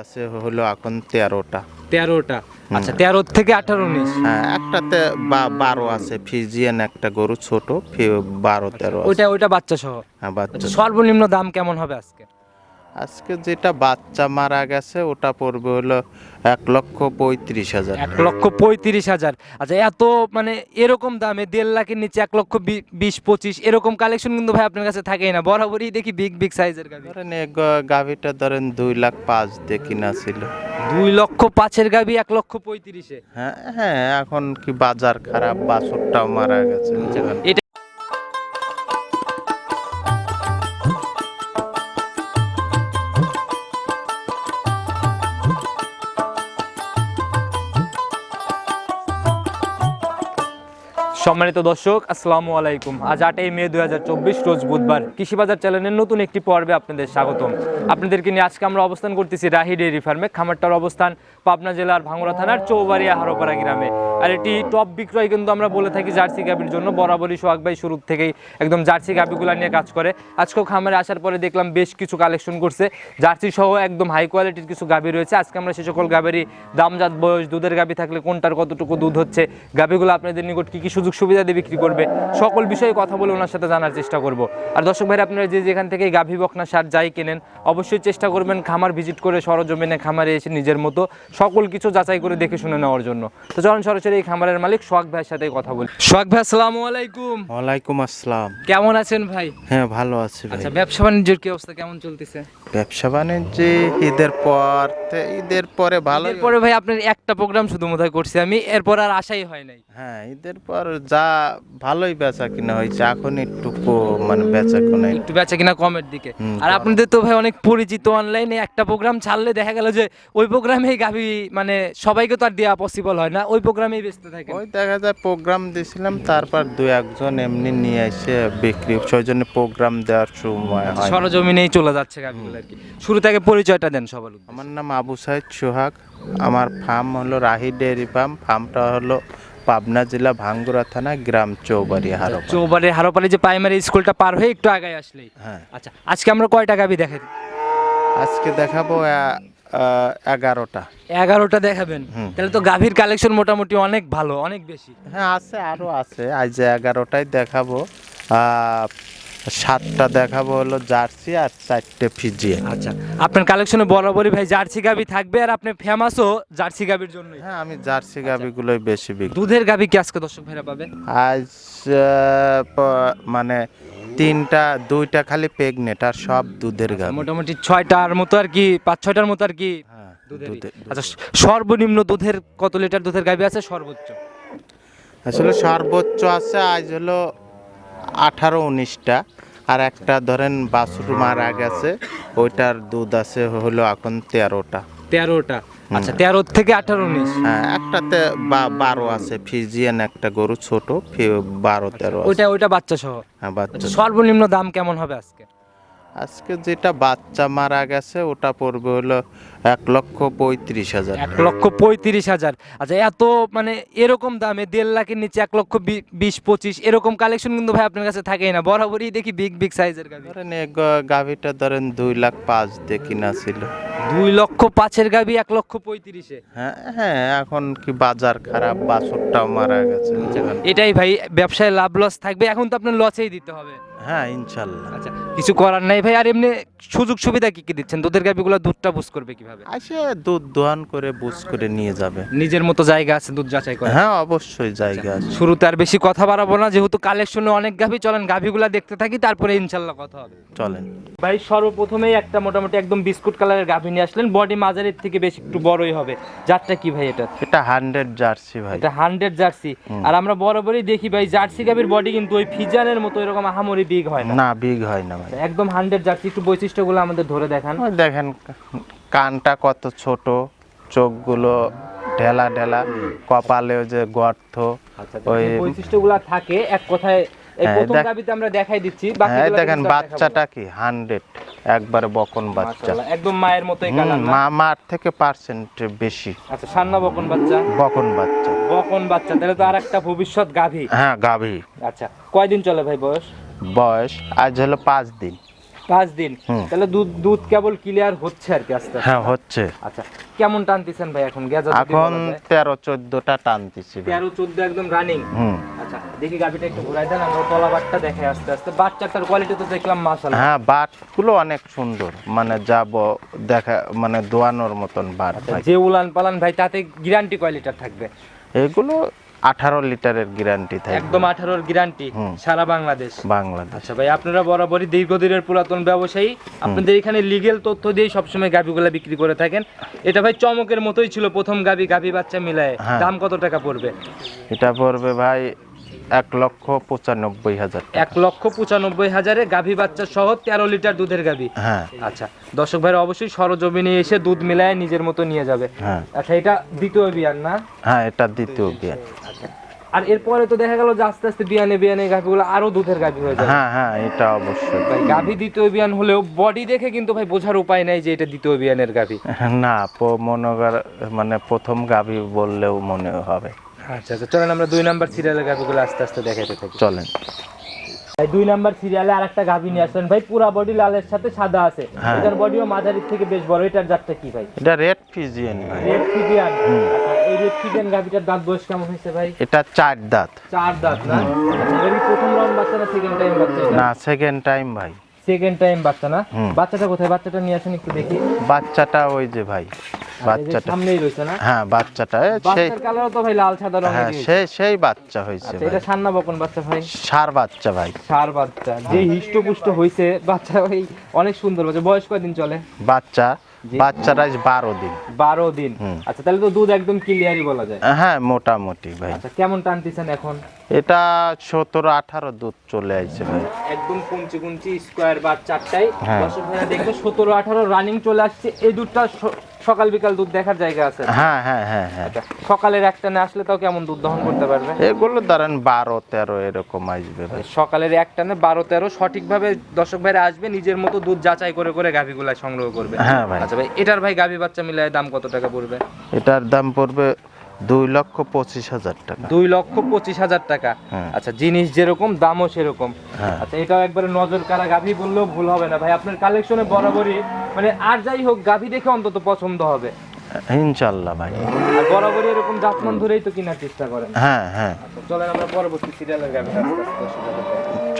আছে হলো এখন তেরোটা। তেরোটা। আচ্ছা তেরো থেকে আঠারো উনিশ হ্যাঁ একটাতে বা- বারো আছে ফিজিয়ান একটা গরু ছোট বারো তেরো ওইটা ওইটা বাচ্চা সহ হ্যাঁ বাচ্চা আচ্ছা সর্বনিম্ন দাম কেমন হবে আজকে? আজকে যেটা বাচ্চা মারা গেছে ওটা পড়বে হলো এক লক্ষ পঁয়ত্রিশ হাজার। এক লক্ষ পঁয়ত্রিশ হাজার। আচ্ছা এত মানে এরকম দামে দেড় লাখের নিচে এক লক্ষ বিশ পঁচিশ এরকম কালেকশন কিন্তু ভাই আপনার কাছে থাকেই না। বরাবরই দেখি বিগ বিগ সাইজের গাভি। ধরেন গাভীটা ধরেন দুই লাখ পাঁচ দিয়ে কিনা ছিল। দুই লক্ষ পাঁচের গাভি এক লক্ষ পঁয়ত্রিশে। হ্যাঁ হ্যাঁ এখন কি বাজার খারাপ বাছুরটাও মারা গেছে এটা সম্মানিত দর্শক, আসসালামু আলাইকুম। আজ আটই মে দুই হাজার চব্বিশ, রোজ বুধবার। কৃষি বাজার চ্যানেলের নতুন একটি পর্বে আপনাদের স্বাগতম। আপনাদেরকে নিয়ে আজকে আমরা অবস্থান করতেছি রাহি ডেয়ারি ফার্মে। খামারটার অবস্থান পাবনা জেলার ভাঙ্গুড়া থানার চৌবাড়িয়া হারোপাড়া গ্রামে। আর এটি টপ বিক্রয় কিন্তু আমরা বলে থাকি জার্সি গাবির জন্য। বরাবরই সোহাগ ভাই শুরু থেকেই একদম জার্সি গাবিগুলা নিয়ে কাজ করে। আজকেও খামারে আসার পরে দেখলাম বেশ কিছু কালেকশন করছে। জার্সি সহ একদম হাই কোয়ালিটির কিছু গাবি রয়েছে। আজকে আমরা সে সকল গাবেরই দামজাত বয়স, দুধের গাবি থাকলে কোনটার কতটুকু দুধ হচ্ছে গাবিগুলো আপনাদের নিকট কি কি সুযোগ সুবিধা দিয়ে বিক্রি করবে, সকল বিষয়ে কথা বলে ওনার সাথে জানার চেষ্টা করব। আর দর্শক ভাই আপনারা যে যেখান থেকে গাভী বকনা সার যাই কেনেন, অবশ্যই চেষ্টা করবেন খামার ভিজিট করে সরজমিনে খামারে এসে নিজের মতো সকল কিছু যাচাই করে দেখে শুনে নেওয়ার জন্য। তো চলুন সরাসরি এই খামারের মালিক সোহাগ ভাইয়ের সাথে কথা বলি। সোহাগ ভাই আসসালামু আলাইকুম। ওয়ালাইকুম আসসালাম। কেমন আছেন ভাই? হ্যাঁ ভালো আছি ভাই। আচ্ছা ব্যবসা বাণিজ্যের কি অবস্থা? কেমন চলতেছে? ব্যবসা বাণিজ্য ঈদের পর ঈদের পরে ভালো এরপরে ভাই আপনার একটা প্রোগ্রাম শুধু মোথায় করছি আমি এরপর আর আশাই হয় নাই। হ্যাঁ ঈদের পর যা ভালোই বেচা কিনা হয়েছে এখন একটু মানে বেচা কিনা একটু। বেচা কিনা কমের দিকে। আর আপনাদের তো ভাই অনেক পরিচিত অনলাইনে একটা প্রোগ্রাম ছাড়লে দেখা গেল যে ওই প্রোগ্রামেই গাভি মানে সবাইকে তো আর দেওয়া পসিবল হয় না। ওই প্রোগ্রামেই ব্যস্ত থাকে ওই দেখা যায় প্রোগ্রাম দিয়েছিলাম তারপর দু একজন এমনি নিয়ে এসে বিক্রি সেই জন্য প্রোগ্রাম দেওয়ার সময় হয়। সরজমিনেই চলে যাচ্ছে গাভিগুলো আর কি। শুরু থেকে পরিচয়টা দেন সবার। আমার নাম আবু সাইদ সোহাগ। আমার ফার্ম হলো রাহি ডেয়ারি ফার্ম ফার্মটা হলো পাবনা জেলা ভাঙ্গুরা থানা গ্রাম চৌবাড়ি হারো চৌবাড়ি হারোপাড়ি যে প্রাইমারি স্কুলটা পার হয়ে একটু আগায় আসলেই। হ্যাঁ। আচ্ছা আজকে আমরা কয়টা গাভি দেখাই? আজকে দেখাবো এগারোটা। এগারোটা দেখাবেন। তাহলে তো গাভীর কালেকশন মোটামুটি অনেক ভালো অনেক বেশি। হ্যাঁ আছে আরও আছে। আজ এগারোটাই দেখাবো। আহ, সাতটা দেখাবো হলো জার্সি আর চারটে ফিজিয়ান। আচ্ছা আপনার কালেকশনে বরাবরই ভাই জার্সি গাভি থাকবে আর আপনি ফেমাসও জার্সি গাভির জন্য হ্যাঁ আমি জার্সি গাভিগুলোই বেশি বিক্রি দুধের গাভি কি আজকে দর্শক ভাইরা পাবে? আজ মানে তিনটা দুইটা খালি প্রেগনেট আর সব দুধের গাভি। মোটামুটি ছয়টার মতো আর কি পাঁচ ছয়টার মতো আর কি হ্যাঁ। আচ্ছা সর্বনিম্ন দুধের কত লিটার দুধের গাভি আছে? সর্বোচ্চ। আসলে সর্বোচ্চ আছে আজ হলো আঠারো উনিশটা। আর একটা ধরেন বাছুর মারা গেছে ওইটার দুধ আছে হলো এখন তেরোটা। তেরোটা। আচ্ছা তেরো থেকে আঠারো উনিশ? হ্যাঁ একটাতে বা- বারো আছে ফিজিয়ান একটা গরু ছোট বারো তেরো ওইটা ওইটা বাচ্চা সহ হ্যাঁ বাচ্চা আচ্ছা সর্বনিম্ন দাম কেমন হবে আজকে? আজকে যেটা বাচ্চা মারা গেছে ওটা পড়বে হলো এক লক্ষ পঁয়ত্রিশ হাজার। এক লক্ষ পঁয়ত্রিশ হাজার। আচ্ছা এত মানে এরকম দামে দেড় লাখের নিচে এক লক্ষ বিশ পঁচিশ এরকম কালেকশন কিন্তু ভাই আপনার কাছে থাকেই না। বরাবরই দেখি বিগ বিগ সাইজের গাভি। ধরেন গাভীটা ধরেন দুই লাখ পাঁচ দিয়ে কিনা ছিল। দুই লক্ষ পাঁচের গাভি এক লক্ষ পঁয়ত্রিশে। হ্যাঁ হ্যাঁ এখন কি বাজার খারাপ বাছুরটাও মারা গেছে। এটাই ভাই ব্যবসায় লাভ লস থাকবে এখন তো আপনার লসেই দিতে হবে। হ্যাঁ ইনশাল্লাহ। আচ্ছা কিছু করার নাই ভাই আর এমনি সুযোগ সুবিধা কি কি দিচ্ছেন? দুধের গাভিগুলো দুধটা বুঝ করবে কীভাবে? আসে দুধ দোয়ান করে বুঝ করে নিয়ে যাবে। নিজের মতো জায়গা আছে দুধ যাচাই করে হ্যাঁ অবশ্যই জায়গা আছে। শুরুতে আর বেশি কথা বাড়াবো না যেহেতু কালেকশনে অনেক গাভি চলেন গাভিগুলা দেখতে থাকি তারপরে ইনশাল্লাহ কথা হবে। চলেন। ভাই সর্বপ্রথমেই একটা মোটামুটি একদম বিস্কুট কালারের গাভি নিয়ে আসলেন বডি মাঝারির থেকে বেশ একটু বড়ই হবে। জাতটা কি ভাই এটা? এটা হান্ড্রেড জার্সি ভাই। এটা হান্ড্রেড জার্সি আর আমরা বরাবরই দেখি ভাই জার্সি গাভির বডি কিন্তু ওই ফিজানের মতো এরকম আহামরি বিগ হয় না। না বিগ হয় না ভাই। একদম হান্ড্রেড জার্সি একটু বৈশিষ্ট্যগুলো আমাদের ধরে দেখান। দেখেন কানটা কত ছোট চোখগুলো ঢেলা ঢেলা কপালেও যে গর্ত ওই যে বৈশিষ্ট্যগুলো থাকে এক কথায় এই হ্যাঁ, প্রথম গাভিতে আমরা দেখাই দিচ্ছি হ্যাঁ বাকিগুলো দেখেন বাচ্চাটা কি হান্ড্রেড একবারে বকন বাচ্চা। একদম মায়ের মতোই কালার মা মার থেকে পার্সেন্ট বেশি। আচ্ছা সান্না বকন বাচ্চা? বকন বাচ্চা। বকন বাচ্চা তাহলে তো আর একটা ভবিষ্যৎ গাভী। হ্যাঁ গাভী। আচ্ছা কয়দিন চলে ভাই বয়স? বয়স আজ হলো পাঁচ দিন। পাঁচ দিন। তাহলে দুধ দুধ কেবল ক্লিয়ার হচ্ছে আর কি আস্তে। হ্যাঁ হচ্ছে। আচ্ছা কেমন টানতেছেন ভাই এখন? গেজা এখন তেরো চোদ্দটা টানতেছি। তেরো চোদ্দ একদম রানিং হুম। আচ্ছা দেখি গাভিটা একটু ঘুরাই দেন আমরা তলা বাটটা দেখে আস্তে আস্তে। বাচ্চাটার কোয়ালিটি তো দেখলাম মাসাল হ্যাঁ বাটগুলো অনেক সুন্দর। মানে যাব দেখা মানে দোয়ানোর মতন বাট যে উলান পালান ভাই তাতে গ্যারান্টি কোয়ালিটার থাকবে। এগুলো আঠারো লিটারের গ্যারান্টি থাকে একদম আঠারোর গ্যারান্টি সারা বাংলাদেশ। বাংলাদেশ। আচ্ছা ভাই আপনারা বরাবরই দীর্ঘদিনের পুরাতন ব্যবসায়ী। আপনাদের এখানে লিগেল তথ্য দিয়ে সবসময় গাভিগুলা বিক্রি করে থাকেন। এটা ভাই চমকের মতোই ছিল প্রথম গাভি গাভি বাচ্চা মিলায়। হ্যাঁ। দাম কত টাকা পড়বে? এটা পড়বে ভাই এক লক্ষ পঁচানব্বই হাজার এক লক্ষ পঁচানব্বই হাজারে গাভি বাচ্চা সহ তেরো লিটার দুধের গাভি। হ্যাঁ। আচ্ছা দর্শক ভাইরা অবশ্যই সরজমিনে এসে দুধ মিলায় নিজের মতো নিয়ে যাবে। হ্যাঁ। আচ্ছা এটা দ্বিতীয় বিয়ান না? হ্যাঁ এটা দ্বিতীয় বিয়ে আর এরপরে তো দেখা গেল যে আস্তে আস্তে বিয়ানে বিয়ানে গাভিগুলো আরও দুধের গাভী হয়ে যাবে। হ্যাঁ হ্যাঁ এটা অবশ্যই। ভাই গাভি দ্বিতীয় বিয়ান হলেও বডি দেখে কিন্তু ভাই বোঝার উপায় নাই যে এটা দ্বিতীয় বিয়ানের গাভী। না মনে মানে প্রথম গাভী বললেও মনে হবে। আচ্ছা আচ্ছা চলেন আমরা দুই নাম্বার সিরিয়ালের গাভিগুলো আস্তে আস্তে দেখাতে থাকি। চলেন। ভাই দুই নাম্বার সিরিয়ালে আরেকটা গাভি নিয়ে আসলেন ভাই পুরা বডি লালের সাথে সাদা আছে। হ্যাঁ। এটার বডিও মাঝারির থেকে বেশ বড়। এটার জাতটা কি ভাই? এটা রেড ফিজিয়ান ভাই। রেড ফিজিয়ান এই রেড ফিজিয়ান গাভিটার দাঁত বয়স কেমন হয়েছে ভাই? এটা চার দাঁত। চার দাঁত না? আচ্ছা প্রথম রাউন্ড বাচ্চা না সেকেন্ড টাইম বাচ্চা না সেকেন্ড টাইম ভাই। সেকেন্ড টাইম বাচ্চা না? বাচ্চাটা কোথায়? বাচ্চাটা নিয়ে আসেন একটু দেখি। বাচ্চাটা ওই যে ভাই আর এই যে বাচ্চাটা। সামনেই রয়েছে না? হ্যাঁ বাচ্চাটা সেই কালারও তো ভাই লাল সাদা হ্যাঁ সেই সেই বাচ্চা হয়েছে আচ্ছা এটা সান্না বকন বাচ্চা ভাই? সার বাচ্চা ভাই। সার বাচ্চা। যে হিষ্টপুষ্ট হইছে বাচ্চা ভাই অনেক সুন্দর বাচ্চা। বয়স কয়দিন চলে? বাচ্চা জি। বাচ্চাটা বারো দিন। বারো দিন। আচ্ছা তাহলে তো দুধ একদম ক্লিয়ারই বলা যায়। হ্যাঁ মোটামুটি ভাই। আচ্ছা কেমন টানতেছেন এখন? এটা সতেরো আঠারো দুধ চলে আসছে ভাই। একদম কুঞ্চি কুঞ্চি স্কোয়ার বা চারটাই হ্যাঁ। দর্শক দেখবে সতেরো আঠারো রানিং চলে আসছে। এই দুধটা সকাল বিকাল দুধ দেখার জায়গা আছে। হ্যাঁ হ্যাঁ হ্যাঁ হ্যাঁ। সকালের সকালের একটানে আসলে তাও কেমন দুধ দহন করতে পারবে? এগুলো ধরেন বারো তেরো এরকম আসবে ভাই। সকালের একটানে বারো তেরো সঠিকভাবে দর্শক ভাইরা আসবে নিজের মতো দুধ যাচাই করে করে গাভীগুলা সংগ্রহ করবে। হ্যাঁ ভাই। আচ্ছা ভাই এটার ভাই গাভী বাচ্চা মিলায় দাম কত টাকা পড়বে? এটার দাম পড়বে দুই লক্ষ পঁচিশ হাজার টাকা। দুই লক্ষ পঁচিশ হাজার টাকা। হ্যাঁ। আচ্ছা জিনিস যেরকম দামও সেরকম। হ্যাঁ। আচ্ছা এটাও একবারে নজর কারা গাভি বললেও ভুল হবে না। ভাই আপনার কালেকশনে বরাবরই মানে আর যাই হোক গাভি দেখে অন্তত পছন্দ হবে। ইনশাল্লাহ ভাই। বরাবরই এরকম জাতমান ধরেই তো কেনার চেষ্টা করেন। হ্যাঁ হ্যাঁ। আচ্ছা চলেন আমরা পরবর্তী সিরিয়ালের গাভি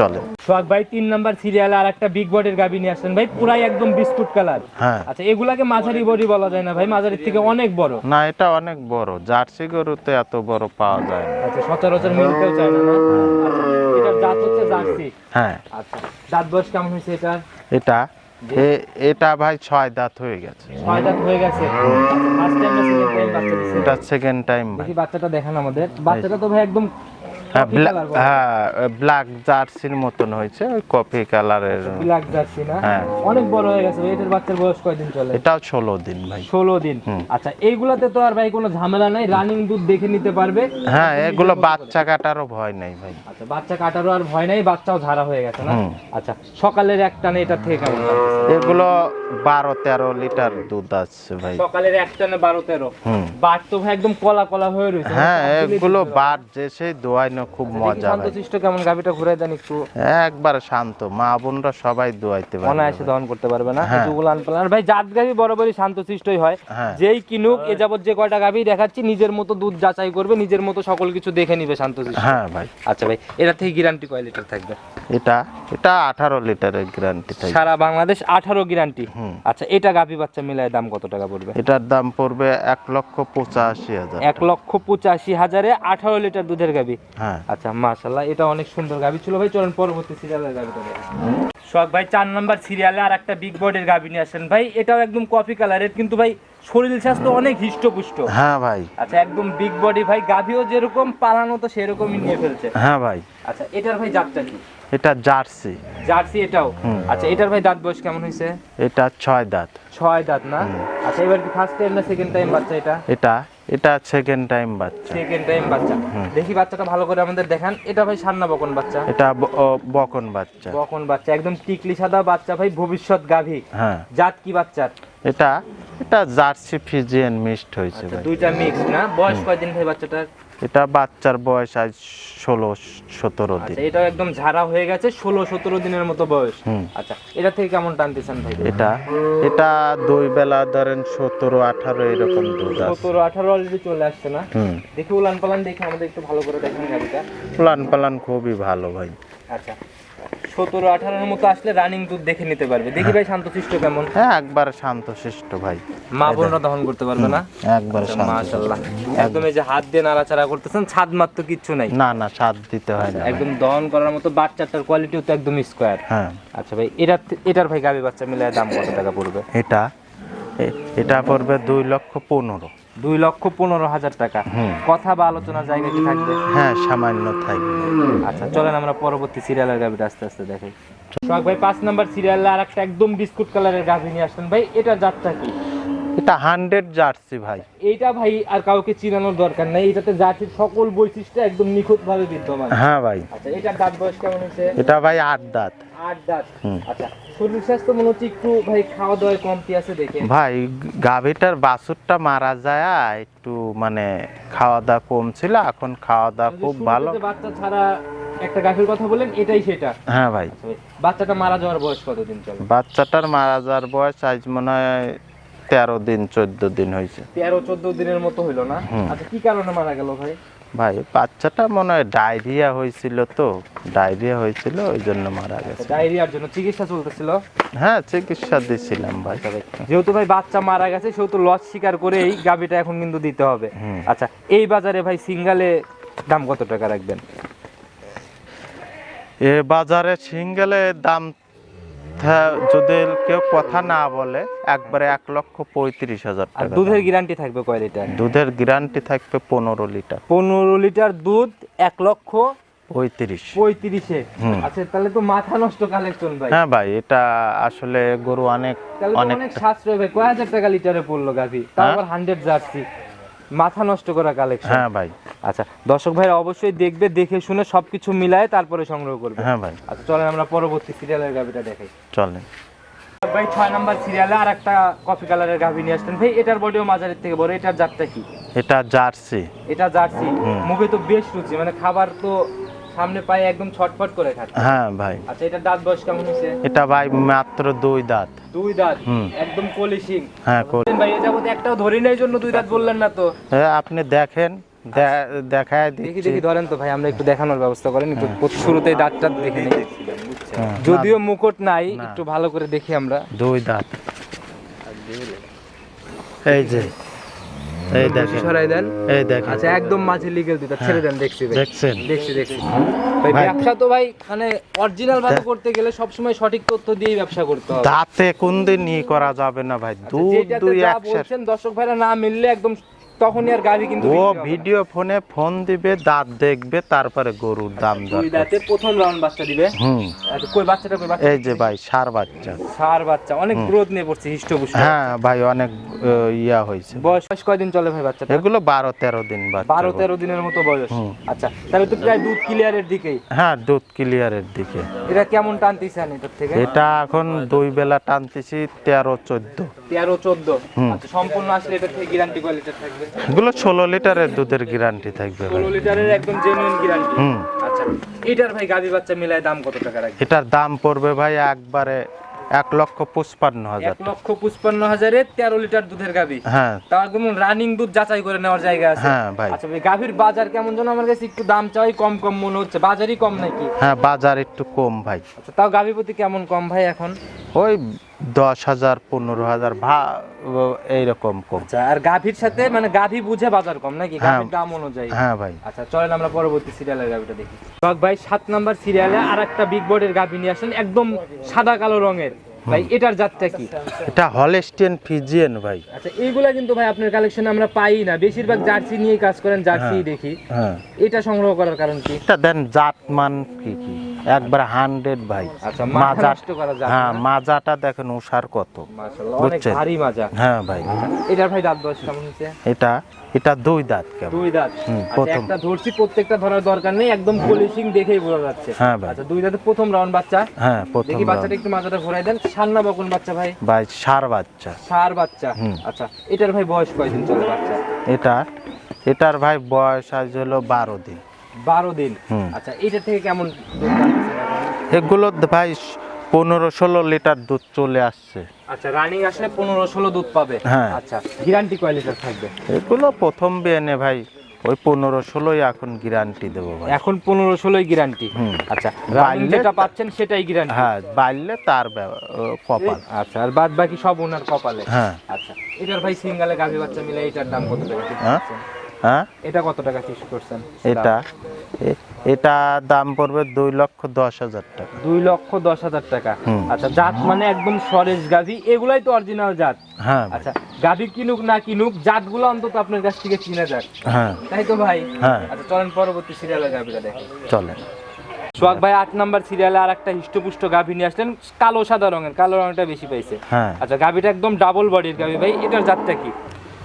চলে। সোহাগ ভাই তিন নাম্বার সিরিয়ালে আর একটা বিগ বডির গাভি নিয়ে আসছেন ভাই পুরাই একদম বিস্কুট কালার হ্যাঁ। আচ্ছা এগুলাকে মাঝারি বডি বলা যায় না ভাই মাঝারির থেকে অনেক বড়। না এটা অনেক বড় জার্সি গরুতে এত বড় পাওয়া যায় না। আচ্ছা সচরাচর মিলতেও চায় না না? আচ্ছা এটার জাত হচ্ছে জার্সি। হ্যাঁ। আচ্ছা দাঁত বয়স কেমন হয়েছে এটার? এটা এটা ভাই ছয় দাঁত হয়ে গেছে। ছয় দাঁত হয়ে গেছে। ফার্স্ট টাইম না সেকেন্ড টাইম বাচ্চা এটা সেকেন্ড টাইম ভাই। বাচ্চাটা দেখান আমাদের। বাচ্চাটা তো ভাই একদম হ্যাঁ ব্ল্যাক জার্সির মতন হয়েছে ওই কফি কালারের ব্ল্যাক জার্সি না? হ্যাঁ। অনেক বড় হয়ে গেছে এটার বাচ্চার বয়স কয়দিন চলে? এটাও ষোলো দিন ভাই। ষোলো দিন। আচ্ছা এইগুলাতে তো আর ভাই কোনো ঝামেলা নাই রানিং দুধ দেখে নিতে পারবে? হ্যাঁ এগুলো বাচ্চা কাটারও ভয় নাই ভাই। আচ্ছা বাচ্চা কাটারও আর ভয় নাই বাচ্চাও ঝাড়া হয়ে গেছে না? আচ্ছা সকালের এক টানে এটা থেকে কেমন এগুলো বারো তেরো লিটার দুধ আসছে ভাই। সকালের এক টানে বারো তেরো বাট তো ভাই একদম কলা কলা হয়ে রয়েছে। হ্যাঁ এগুলো বাদ যে সেই দোয়াইনো খুব দেখি মজা ভাই শান্তশিষ্ট কেমন? গাভিটা ঘুরে দেন একটু। একবার শান্ত মা বোনরা সবাই দোয়াইতে পারে অনায়াসে দহন করতে পারবে না। হ্যাঁ। একটু উলান পালান। আর ভাই জাত গাভি বরাবরই শান্তশিষ্টই হয়। হ্যাঁ। যেই কিনুক এ যাবত যে কয়টা গাভি দেখাচ্ছি নিজের মতো দুধ যাচাই করবে নিজের মতো সকল কিছু দেখে নিবে শান্তশিষ্ট হ্যাঁ ভাই। আচ্ছা ভাই এটা থেকে গ্যারান্টি কয় লিটার থাকবে? এটা এটা আঠারো লিটারের গ্যারান্টি থাকে সারা বাংলাদেশ আঠারো গ্যারান্টি আচ্ছা এটা গাভি বাচ্চা মিলায় দাম কত টাকা পড়বে? এটার দাম পড়বে এক লক্ষ পঁচাশি হাজার এক লক্ষ পঁচাশি হাজারে আঠারো লিটার দুধের গাভি। হ্যাঁ। আচ্ছা মাশাল্লাহ এটা অনেক সুন্দর গাবি। ছিল ভাই, চলেন পরবর্তী সিরিয়ালের দেখেন সোহাগ ভাই, চার নাম্বার সিরিয়ালে আর একটা বিগ বোর্ডের গাবি নিয়ে আসেন। ভাই, এটাও একদম কফি কালারের কিন্তু ভাই শরীর স্বাস্থ্য অনেক হৃষ্টপুষ্ট। হ্যাঁ ভাই। আচ্ছা একদম বিগ বডি ভাই গাভিও যেরকম পালানো তো সেরকমই নিয়ে ফেলছে। হ্যাঁ ভাই। আচ্ছা এটার ভাই জাতটা কি? এটা জার্সি। জার্সি এটাও? আচ্ছা এটার ভাই দাঁত বয়স কেমন হয়েছে? এটা ছয় দাঁত। ছয় দাঁত না? আচ্ছা এবার কি ফার্স্ট টাইম না সেকেন্ড টাইম বাচ্চা এটা? এটা এটা সেকেন্ড টাইম বাচ্চা। সেকেন্ড টাইম বাচ্চা। দেখি বাচ্চাটা ভালো করে আমাদের দেখান। এটা ভাই সান্না বকন বাচ্চা। এটা বকন বাচ্চা। বকন বাচ্চা একদম টিকলি সাদা বাচ্চা ভাই ভবিষ্যৎ গাভী। হ্যাঁ। জাত কি বাচ্চার? এটা এটা জার্সি ফিজিয়ান মিক্সড হয়েছে আচ্ছা ভাই। দুইটা মিক্স না? বয়স কয়দিন ভাই বাচ্চাটার? এটা বাচ্চার বয়স আজ ষোলো সতেরো দিন। আচ্ছা এটাও একদম ঝাড়া হয়ে গেছে ষোলো সতেরো দিনের মতো বয়স। আচ্ছা এটা থেকে কেমন টানতেছেন ভাই? এটা এটা দুই বেলা ধরেন সতেরো আঠারো এরকম দুধ সতেরো আঠারো অলরেডি চলে আসছে না? দেখি উলান পালান দেখে আমাদের একটু ভালো করে দেখেন গাড়িটা। প্লান পালান খুবই ভালো ভাই। আচ্ছা। সতেরো আঠারোর মতো আসলে রানিং দুধ দেখে নিতে পারবে। দেখি ভাই শান্তশিষ্ট কেমন? হ্যাঁ একবার শান্তশিষ্ট ভাই। মা বোনরা দহন করতে পারবে না? একবার আচ্ছা, মাশাআল্লাহ। একদম। এই যে হাত দিয়ে নাড়াচাড়া করতেছেন ছাদ মাত্র কিচ্ছু নাই। না না স্বাদ দিতে হয় না একদম দহন করার মতো বাচ্চাটার কোয়ালিটিও তো একদম স্কোয়ার হ্যাঁ। আচ্ছা ভাই এটার এটার ভাই গাবি বাচ্চা মিলে দাম কত টাকা পড়বে? এটা এটা পড়বে দুই লক্ষ পনেরো। দুই লক্ষ পনেরো হাজার টাকা। কথা বা আলোচনা জায়গা কি থাকবে? হ্যাঁ সামান্য থাকবে। আচ্ছা চলেন আমরা পরবর্তী সিরিয়ালের গাভিটা আস্তে আস্তে দেখাই সোহাগ ভাই পাঁচ নম্বর সিরিয়ালে আর একটা একদম বিস্কুট কালারের গাভি নিয়ে আসলেন ভাই এটা যাত্রা কি? এটা হান্ড্রেড জার্সি ভাই। এইটা ভাই আর কাউকে চিনানোর দরকার নাই। এটাতে জাতির সকল বৈশিষ্ট্য একদম নিখুঁত ভাবে বিদ্যমান। হ্যাঁ ভাই। আচ্ছা এটার দাঁত বয়স কেমন হয়েছে? এটা ভাই আট দাঁত। আট দাঁত। আচ্ছা শরীর স্বাস্থ্য মনে হচ্ছে একটু ভাই খাওয়া দাওয়ায় কমতি আছে দেখে। ভাই গাভীটার বাছুরটা মারা যায় একটু মানে খাওয়া দাওয়া কম ছিল এখন খাওয়া দাওয়া খুব ভালো। বাচ্চা ছাড়া একটা গাভীর কথা বলেন এটাই সেটা। হ্যাঁ ভাই। আচ্ছা ভাই, বাচ্চাটা মারা যাওয়ার বয়স কতদিন চলে? বাচ্চাটার মারা যাওয়ার বয়স আজ মনে হয় তেরো দিন চোদ্দ দিন হয়েছে। তেরো চোদ্দ দিনের মতো হইল না? আচ্ছা কি কারণে মারা গেল ভাই? ভাই বাচ্চাটা মনে হয় ডায়রিয়া হয়েছিল তো। ডায়রিয়া হয়েছিল ওই জন্য মারা গেছে। ডায়রিয়ার জন্য চিকিৎসা চলতেছিল? হ্যাঁ চিকিৎসা দিছিলাম ভাই। যেহেতু ভাই বাচ্চা মারা গেছে সেহেতু লস স্বীকার করে এই গাবিটা এখন কিন্তু দিতে হবে। আচ্ছা এই বাজারে ভাই সিঙ্গালে দাম কত টাকা রাখবেন? এ বাজারে সিঙ্গেলের দাম থা- যদি কেউ কথা না বলে একবারে এক লক্ষ পঁয়ত্রিশ হাজার আর টাকা দুধের গ্যারান্টি থাকবে কয় লিটার? দুধের গ্যারান্টি থাকবে পনেরো লিটার। পনেরো লিটার দুধ এক লক্ষ পঁয়ত্রিশ। পঁয়ত্রিশে। আচ্ছা তাহলে তো মাথা নষ্ট কালেকশন ভাই। হ্যাঁ ভাই এটা আসলে গরু অনেক অনেক সাশ্রয় ভাই। কয় হাজার টাকা লিটারে পড়ল গাভি? হ্যাঁ। হান্ড্রেড জার্সি মাথা নষ্ট করা কালেকশন হ্যাঁ ভাই। আচ্ছা দর্শক ভাই অবশ্যই দেখবে দেখে শুনে সবকিছু মিলায় তারপরে সংগ্রহ করবে। হ্যাঁ ভাই। আচ্ছা চলেন আমরা পরবর্তী সিরিয়ালের গাবিটা দেখাই। চলেন। ভাই ছয় নাম্বার সিরিয়ালে আর একটা কফি কালারের গাভি নিয়ে আসতেন ভাই এটার বডিও মাঝারের থেকে বড় এটার জাতটা কি? এটা জার্সি। এটা জার্সি। মুখে তো বেশ রুচি মানে খাবার তো সামনে পায়ে একদম ছটফট করে খাচ্ছে হ্যাঁ ভাই। আচ্ছা এটার দাঁত বয়স কেমন হয়েছে? এটা ভাই মাত্র দুই দাঁত। দুই দাঁত? একদম কলিশিং। হ্যাঁ কর- ভাই এ যাবত একটাও ধরি নাই জন্য দুই দাঁত বললেন না তো। হ্যাঁ আপনি দেখেন দেখায় দেখি দেখি ধরেন তো ভাই আমরা একটু দেখানোর ব্যবস্থা করেন একটু শুরুতেই দাঁতটা দেখে নিই। হ্যাঁ, যদিও মুকুট নাই একটু ভালো করে দেখি আমরা। দুই দাঁত। এই যে। এই দেখেন। সরাই দেন। এই দেখেন। আচ্ছা একদম মাঝে লিগেল দিতে ছেড়ে দেন দেখছি ভাই। দেখছেন। দেখছি দেখছি। ভাই ব্যবসা তো ভাই মানে অরিজিনাল ভাবে করতে গেলে সব সময় সঠিক তথ্য দিয়েই ব্যবসা করতে হবে। কোন দিন ই করা যাবে না ভাই। আচ্ছা, দুধ দুই এক বলছেন দর্শক ভাইরা না মিললে একদম তখনই আর গাড়ি কিন্তু ও। ভিডিও ফোনে ফোন দিবে দাঁত দেখবে তারপরে গরুর দাম দুই দাঁতে প্রথম রাউন্ড বাচ্চা দিবে। হুম। আচ্ছা কই বাচ্চাটা কই বাচ্চা এই যে ভাই সার বাচ্চা। সার বাচ্চা অনেক গ্রোথ নিয়ে পড়ছে হিষ্টপুষ্ট। হ্যাঁ ভাই অনেক ইয়া হয়েছে। বয়স বয়স কয়দিন চলে ভাই বাচ্চা এগুলো বারো তেরো দিন বাচ্চা বারো গরু। তেরো দিনের মতো বয়স। আচ্ছা তাহলে তো প্রায় দুধ ক্লিয়ারের দিকেই। হ্যাঁ দুধ ক্লিয়ারের দিকে। এটা কেমন টানতেছেন এটার থেকে? এটা এখন দুই বেলা টানতেছি তেরো চোদ্দ। তেরো চোদ্দ। আচ্ছা সম্পূর্ণ আসলে এটা থেকে গ্যারান্টি কয় লিটার থাকবে? এগুলো ষোলো লিটারের দুধের গ্যারান্টি থাকবে ষোলো লিটারের একদম জেনুইন গ্যারান্টি আচ্ছা এটার ভাই গাভী বাচ্চা মিলায় দাম কত টাকা রাখবে এটার দাম পড়বে ভাই একবারে এক লক্ষ পঁচপান্ন হাজার লক্ষ পঁচপান্ন হাজারে তেরো লিটার দুধের গাভী। হ্যাঁ। তাও একদম রানিং দুধ যাচাই করে নেওয়ার জায়গা আছে? হ্যাঁ ভাই। আচ্ছা ভাই গাভীর বাজার কেমন যেন আমার কাছে একটু দাম চাই কম কম মনে হচ্ছে। বাজারই কম নাকি? হ্যাঁ বাজার একটু কম ভাই। আচ্ছা তাও গাভী প্রতি কেমন কম ভাই এখন? ওই দশ হাজার পনেরো হাজার ভা এইরকম কম। আচ্ছা আর গাভীর সাথে মানে গাভী বুঝে বাজার কম নাকি? হ্যাঁ। গাভীর দাম অনুযায়ী। হ্যাঁ ভাই। আচ্ছা চলেন আমরা পরবর্তী সিরিয়ালের গাভিটা দেখি। ভাই সাত নাম্বার সিরিয়ালে আর একটা বিগ বোর্ডের গাভি নিয়ে আসেন একদম সাদা কালো রঙের। ভাই এটার জাতটা কি? এটা হলেস্টিয়ান ফিজিয়ান ভাই। আচ্ছা এইগুলা কিন্তু ভাই আপনার কালেকশনে আমরা পাই না। বেশিরভাগ জার্সি নিয়ে কাজ করেন জার্সি হ্যাঁ। দেখি। হ্যাঁ। এটা সংগ্রহ করার কারণ কি? এটা দেন জাতমান কি কি? একবার হান্ড্রেড ভাই। আচ্ছা মাজা হ্যাঁ মাজাটা দেখেন উষার কত। বুঝছেন? ভারী মাজা। হ্যাঁ ভাই। এটার ভাই দাঁত বয়স কেমন হচ্ছে এটা এটা দুই দাঁত কেমন? দুই দাঁত। আচ্ছা, প্রথম। একটা ধরছি প্রত্যেকটা ধরার দরকার নেই একদম পলিশিং দেখেই বোঝা যাচ্ছে। হ্যাঁ ভাই। আচ্ছা দুই দাঁতে প্রথম রাউন্ড বাচ্চা। হ্যাঁ প্রথম দেখি বাচ্চাটা একটু মাজাটা ঘোরাই দেন। সান্না বকুন বাচ্চা ভাই। ভাই সার বাচ্চা। সার বাচ্চা। আচ্ছা এটার ভাই বয়স কয়দিন চলে বাচ্চা? এটা এটার ভাই বয়স আজ হলো বারো দিন। বারো দিন। আচ্ছা এটা থেকে কেমন? এগুলো ভাই পনেরো ষোলো লিটার দুধ চলে আসছে। আচ্ছা রানিং আসলে পনেরো ষোলো দুধ পাবে। হ্যাঁ। আচ্ছা গ্যারান্টি কয় লিটার থাকবে? এগুলো প্রথম বিয়ানে ভাই ওই পনেরো ষোলোই এখন গ্যারান্টি দেবো ভাই। এখন পনেরো ষোলোই গ্যারান্টি। আচ্ছা যেটা পাচ্ছেন সেটাই গ্যারান্টি হ্যাঁ বাড়লে তার কপাল। আচ্ছা আর বাদ বাকি সব ওনার কপালে। হ্যাঁ। আচ্ছা এটার ভাই সিঙ্গালে গাভী বাচ্চা মিলে এটার দাম কত টাকা হ্যাঁ? এটা কত টাকা ফিক্স করছেন? এটা? এটা দাম পড়বে দুই লক্ষ দশ হাজার টাকা। দুই লক্ষ দশ হাজার টাকা। আচ্ছা জাত মানে একদম সরেশ গাভী এগুলাই তো অরিজিনাল জাত। হ্যাঁ আচ্ছা গাভী কিনুক না কিনুক জাতগুলো অন্তত আপনার কাছ থেকে চিনা যাক। হ্যাঁ। তাই তো ভাই? হ্যাঁ। আচ্ছা চলেন পরবর্তী সিরিয়ালে গাভীটা দেখেন চলে সোহাগ ভাই আট নাম্বার সিরিয়ালে আর একটা হিষ্টপুষ্ট গাভী নিয়ে আসলেন কালো সাদা রঙের কালো রঙটা বেশি পাইছে। হ্যাঁ। আচ্ছা গাভীটা একদম ডাবল বডির গাভী ভাই এটার জাতটা কি?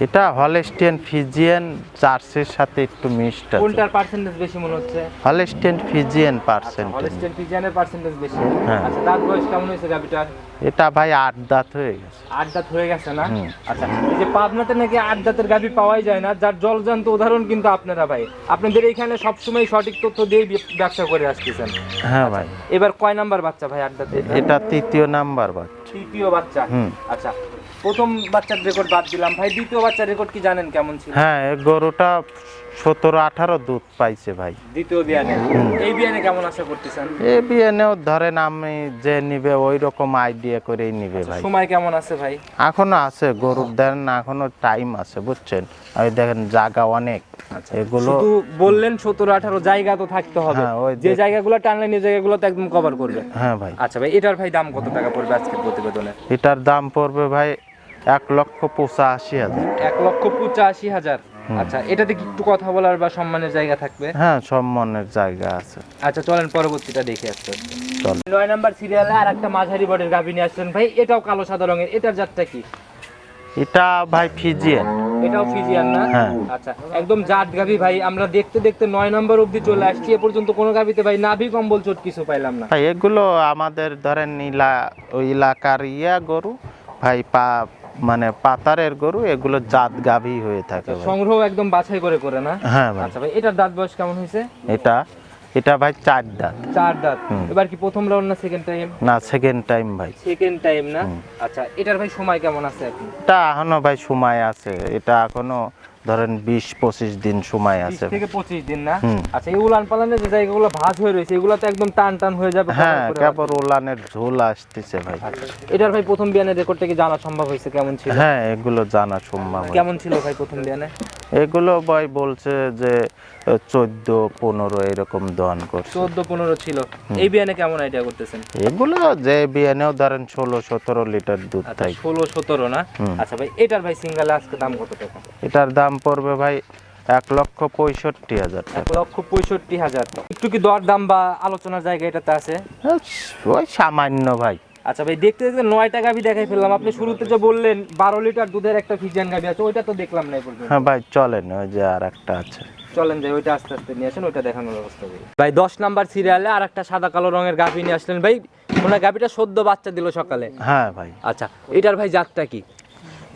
এটা হলেস্টিয়ান ফিজিয়ান জার্সির সাথে একটু মিক্সড আছে। কোনটার পার্সেন্টেজ বেশি মনে হচ্ছে। হলেস্টিয়ান ফিজিয়ান পার্সেন্ট হলিস্টেন ফিজিয়ানের পার্সেন্টেজ বেশি। হ্যাঁ। আচ্ছা দাঁত বয়স কেমন হয়েছে গাভীটার? এটা ভাই আট দাঁত হয়ে গেছে। আট দাঁত হয়ে গেছে না? আচ্ছা এই যে পাবনাতে নাকি আট দাঁতের গাভী পাওয়াই যায় না যার জলজান্ত উদাহরণ কিন্তু আপনারা ভাই। আপনাদের এখানে সবসময় সঠিক তথ্য দিয়ে ব্যবসা করে আসতেছেন। হ্যাঁ ভাই। এবার কয় নাম্বার বাচ্চা ভাই আট দাঁতে এটা তৃতীয় নাম্বার বাচ্চা। তৃতীয় বাচ্চা। আচ্ছা প্রথম বাচ্চার রেকর্ড বাদ দিলাম। ভাই দ্বিতীয় বাচ্চার রেকর্ড কি জানেন কেমন ছিল? হ্যাঁ এই গরুটা সতেরো আঠারো দুধ পাইছে ভাই। দ্বিতীয় বিয়ানে? এই বিয়ানে কেমন আশা করতেছেন? এ বিয়ানেও ধরেন আমি যে নিবে ওই রকম আইডিয়া করেই নিবে ভাই। সময় কেমন আছে ভাই? এখনও আছে গরুর দেন এখনও টাইম আছে বুঝছেন? ওই দেখেন জায়গা অনেক। এগুলো শুধু বললেন সতেরো আঠারো জায়গা তো থাকতে হবে। হ্যাঁ, যে জায়গাগুলো টানলেন এই জায়গাগুলো তো একদম কভার করবে। হ্যাঁ ভাই। আচ্ছা ভাই এটার ভাই দাম কত টাকা পড়বে আজকের প্রতিবেদনে? এটার দাম পড়বে ভাই এক লক্ষ পঁচাশি হাজার। এক লক্ষ পঁচাশি হাজার। আচ্ছা এটাতে কি একটু কথা বলার বা সম্মানের জায়গা থাকবে? হ্যাঁ সম্মানের জায়গা আছে। আচ্ছা চলেন পরবর্তীটা দেখে আসতে চল নয় নাম্বার সিরিয়ালে আর একটা মাঝারি বডির গাভী নিয়ে আসছেন ভাই এটাও কালো সাদা রঙের। এটার জাতটা কি? এটা ভাই ফিজিয়ান। এটাও ফিজিয়ান না? হ্যাঁ। আচ্ছা একদম জাত গাভী ভাই আমরা দেখতে দেখতে নয় নম্বর অবধি চলে আসছি। এ পর্যন্ত কোনো গাভীতে ভাই নাভি কম্বল চোট কিছু পাইলাম না। ভাই এগুলো আমাদের ধরেন ইলা ওই এলাকার ইয়া গরু ভাই পা মানে পাতারের গরু এগুলো জাত গাভী হয়ে থাকে সংগ্রহ একদম বাছাই করে করে না? হ্যাঁ আচ্ছা ভাই এটার দাঁত বয়স কেমন হয়েছে? এটা এটা ভাই চার দাঁত। চার দাঁত। এবার কি প্রথম রাউন্ড না সেকেন্ড টাইম না সেকেন্ড টাইম ভাই। সেকেন্ড টাইম না? আচ্ছা এটার ভাই সময় কেমন আছে এখন? এটা এখনও ভাই সময় আছে। এটা এখনও ধরেন বিশ পঁচিশ দিন সময় আছে। থেকে পঁচিশ দিন না? আচ্ছা এই উলান পালানের যে জায়গাগুলো ভাঁজ হয়ে রয়েছে এগুলো তো একদম টান টান হয়ে যাবে হ্যাঁ কেবল উলানের ঝোল আসতেছে ভাই। আচ্ছা, এটার ভাই প্রথম বিয়ানের রেকর্ডটা কি জানা সম্ভব হয়েছে? কেমন ছিল? হ্যাঁ এগুলো জানা সম্ভব কেমন ছিল ভাই প্রথম বিয়ানে? এগুলো ভাই বলছে যে চোদ্দ পনেরো এরকম দহন করছে। চোদ্দ পনেরো ছিল। এই বিয়ানে কেমন আইডিয়া করতেছেন? এগুলো যে বিয়ানেও ধরেন ষোলো সতেরো লিটার দুধ আচ্ছা থাকে ষোলো সতেরো না? আচ্ছা ভাই এটার ভাই সিঙ্গালে আজকে দাম কত টাকা? এটার দাম পড়বে ভাই এক লক্ষ পঁয়ষট্টি হাজার এক লক্ষ পঁয়ষট্টি হাজার। একটু কি দর দাম বা আলোচনার জায়গা এটাতে আছে? ওই সামান্য ভাই। আচ্ছা ভাই দেখতে দেখতে নয়টা গাভি দেখাই ফেললাম। আপনি শুরুতে যে বললেন বারো লিটার দুধের একটা ফিজিয়ান গাভি আছে ওইটা তো দেখলাম না পর্যন্ত। হ্যাঁ ভাই চলেন ওই যে আর একটা আছে। চলেন যাই ওইটা আস্তে আস্তে নিয়ে আসেন ওইটা দেখানোর ব্যবস্থা করি। ভাই দশ নাম্বার সিরিয়ালে আর একটা সাদা কালো রঙের গাভি নিয়ে আসলেন। ভাই ওনার গাভিটা সদ্য বাচ্চা দিল সকালে। হ্যাঁ ভাই। আচ্ছা এটার ভাই জাতটা কি?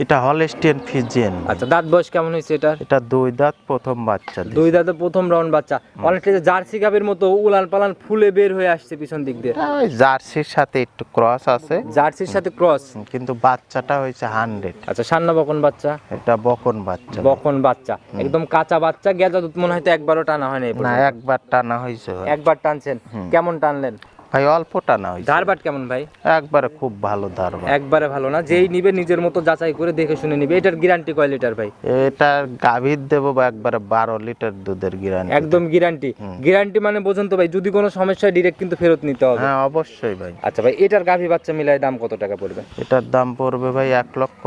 এটা হলেস্টিয়ান ফিজিয়ান। আচ্ছা দাঁত বয়স কেমন হয়েছে এটার? এটা দুই দাঁত প্রথম বাচ্চা। দুই দাঁতে প্রথম রাউন্ড বাচ্চা। অনেকটা যে জার্সি গাভীর মতো উলান পালান ফুলে বের হয়ে আসছে পিছন দিক দিয়ে। জার্সির সাথে একটু ক্রস আছে। জার্সির সাথে ক্রস কিন্তু বাচ্চাটা হয়েছে হান্ড্রেড আচ্ছা সান্না বকন বাচ্চা? এটা বকন বাচ্চা। বকন বাচ্চা। একদম কাঁচা বাচ্চা গেজা দুধ মনে হয় তো একবারও টানা হয়নি না একবার টানা হয়েছে। একবার টানছেন। কেমন টানলেন? ভাই অল্প টানা হয়েছে ধারবাট কেমন ভাই? একবারে খুব ভালো ধারবা একবারে ভালো না? যেই নিবে নিজের মতো যাচাই করে দেখে শুনে নিবে। এটার গ্যারান্টি কয় লিটার ভাই? এটা গাভীর দেবো বা একবারে বারো লিটার দুধের গিরানি একদম গ্যারান্টি গ্যারান্টি মানে বোঝেন তো ভাই যদি কোনো সমস্যা ডিরেক্ট কিন্তু ফেরত নিতে হবে। হ্যাঁ অবশ্যই ভাই। আচ্ছা ভাই এটার গাভী বাচ্চা মিলাই দাম কত টাকা পড়বে? এটার দাম পড়বে ভাই এক লক্ষ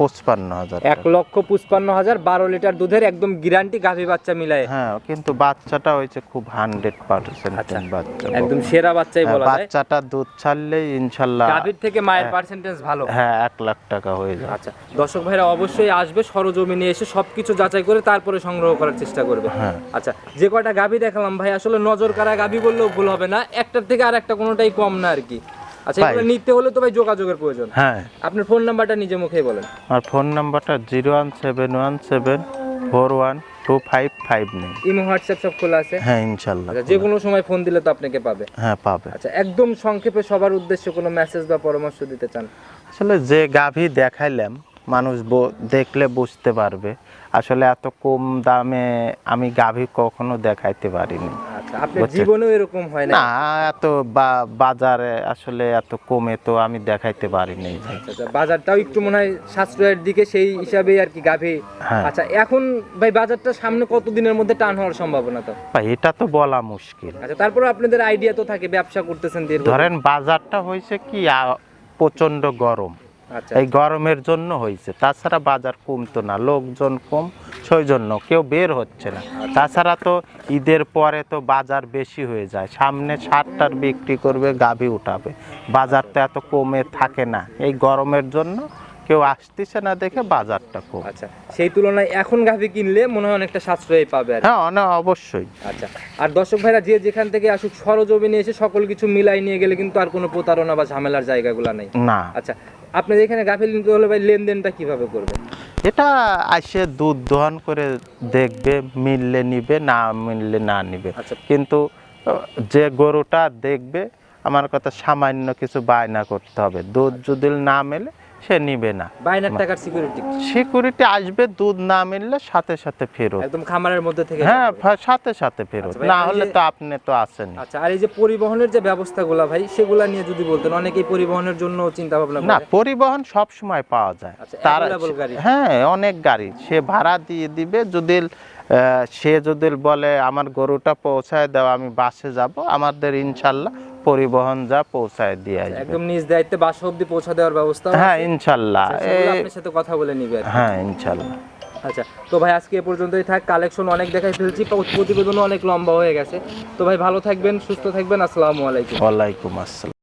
পঁচপান্ন হাজার এক লক্ষ পঁচপান্ন হাজার বারো লিটার দুধের একদম গ্যারান্টি গাভী বাচ্চা মিলায়। হ্যাঁ কিন্তু বাচ্চাটা হয়েছে খুব হান্ড্রেড পার্সেন্ট আচ্ছা, বাচ্চা একদম সেরা বাচ্চাই হ্যাঁ, বলা যায়। বাচ্চাটা দুধ ছাড়লেই ইনশাল্লাহ গাভীর থেকে মায়ের পার্সেন্টেজ ভালো। হ্যাঁ এক লাখ টাকা হয়ে যাবে। আচ্ছা দর্শক ভাইরা অবশ্যই আসবে সরজমিনে এসে সবকিছু যাচাই করে তারপরে সংগ্রহ করার চেষ্টা করবে। হ্যাঁ। আচ্ছা যে কয়টা গাভী দেখালাম ভাই আসলে নজর কারা গাভী বললেও ভুল হবে না একটার থেকে আর একটা কোনোটাই কম না আর কি। আচ্ছা এগুলো নিতে হলে তো ভাই যোগাযোগের প্রয়োজন। হ্যাঁ। আপনার ফোন নাম্বারটা নিজে মুখেই বলেন। আমার ফোন নাম্বারটা zero one seven one seven four one two five five nine. Imo WhatsApp সব খোলা আছে? হ্যাঁ ইনশাল্লাহ আচ্ছা যে কোনো সময় ফোন দিলে তো আপনাকে পাবে। হ্যাঁ পাবে। আচ্ছা একদম সংক্ষেপে সবার উদ্দেশ্যে কোনো মেসেজ বা পরামর্শ দিতে চান? আসলে যে গাভী দেখাইলাম মানুষ ব- দেখলে বুঝতে পারবে। আসলে এত কম দামে আমি গাভী কখনো দেখাইতে পারিনি। আচ্ছা জীবনেও এরকম হয় না? এত বাজারে আসলে এত কমে তো আমি দেখাইতে পারিনি। আচ্ছা, আচ্ছা বাজারটাও একটু মনে হয় সাশ্রয়ের দিকে সেই আর কি গাভী। হ্যাঁ। আচ্ছা এখন ভাই বাজারটা সামনে কত দিনের মধ্যে টান হওয়ার সম্ভাবনা তো? ভাই এটা তো বলা মুশকিল। আচ্ছা তারপরে আপনাদের আইডিয়া তো থাকে ব্যবসা করতেছেন ধরেন বাজারটা হয়েছে কি প্রচণ্ড গরম। এই গরমের জন্য হয়েছে। তাছাড়া বাজার কমতো না লোকজন কম সেই জন্য কেউ বের হচ্ছে না। তাছাড়া তো ঈদের পরে তো বাজার বেশি হয়ে যায়। সামনে সারটার বিক্রি করবে গাভী উঠাবে। বাজার তো এত কমে থাকে না। এই গরমের জন্য কেউ আসতেছে না দেখে বাজারটা কম। আচ্ছা সেই তুলনায় এখন গাভী কিনলে মনে হয় অনেকটা সাশ্রয় পাবে। হ্যাঁ অনেক অবশ্যই। আচ্ছা আর দর্শক ভাইরা যে যেখান থেকে আসুক সরজমিনে এসে সকল কিছু মিলাই নিয়ে গেলে কিন্তু আর কোনো প্রতারণা বা ঝামেলার জায়গাগুলো নেই। না। আচ্ছা আপনাদের এখানে গাফিল নিতে হলে ভাই লেনদেনটা কীভাবে করবে এটা আসে দুধ দোহন করে দেখবে মিললে নিবে না মিললে না নিবে। আচ্ছা। কিন্তু যে গরুটা দেখবে আমার কথা সামান্য কিছু বায়না করতে হবে। দুধ যদি না মেলে সে নিবে না। বাইনার টাকার সিকিউরিটি সিকিউরিটি আসবে দুধ না মিললে সাথে সাথে ফেরত। একদম খামারের মধ্যে থেকে হ্যাঁ সাথে সাথে ফেরত। আচ্ছা না হলে তো আপনি তো আসেন আচ্ছা আর এই যে পরিবহনের যে ব্যবস্থাগুলো ভাই সেগুলা নিয়ে যদি বলতেন অনেকেই পরিবহনের জন্য চিন্তা ভাবনা না পরিবহন সব সময় পাওয়া যায়। আচ্ছা, তার হ্যাঁ অনেক গাড়ি। সে ভাড়া দিয়ে দিবে যদি আহ, সে যদি বলে আমার গরুটা পৌঁছায় দাও আমি বাসে যাব আমাদের ইনশাল্লাহ পরিবহন যা পৌঁছায় দিয়ে আসবে। একদম নিজ দায়িত্বে বাসা অব্দি পৌঁছা দেওয়ার ব্যবস্থা হ্যাঁ ইনশাল্লাহ। আপনার সাথে কথা বলে নিবে হ্যাঁ ইনশাল্লাহ। আচ্ছা তো ভাই আজকে এ পর্যন্তই থাক। কালেকশন অনেক দেখাই ফেলছি প্রতিবেদনও অনেক লম্বা হয়ে গেছে। তো ভাই ভালো থাকবেন সুস্থ থাকবেন। আসসালামু আলাইকুম। ওয়ালাইকুম আসসালাম।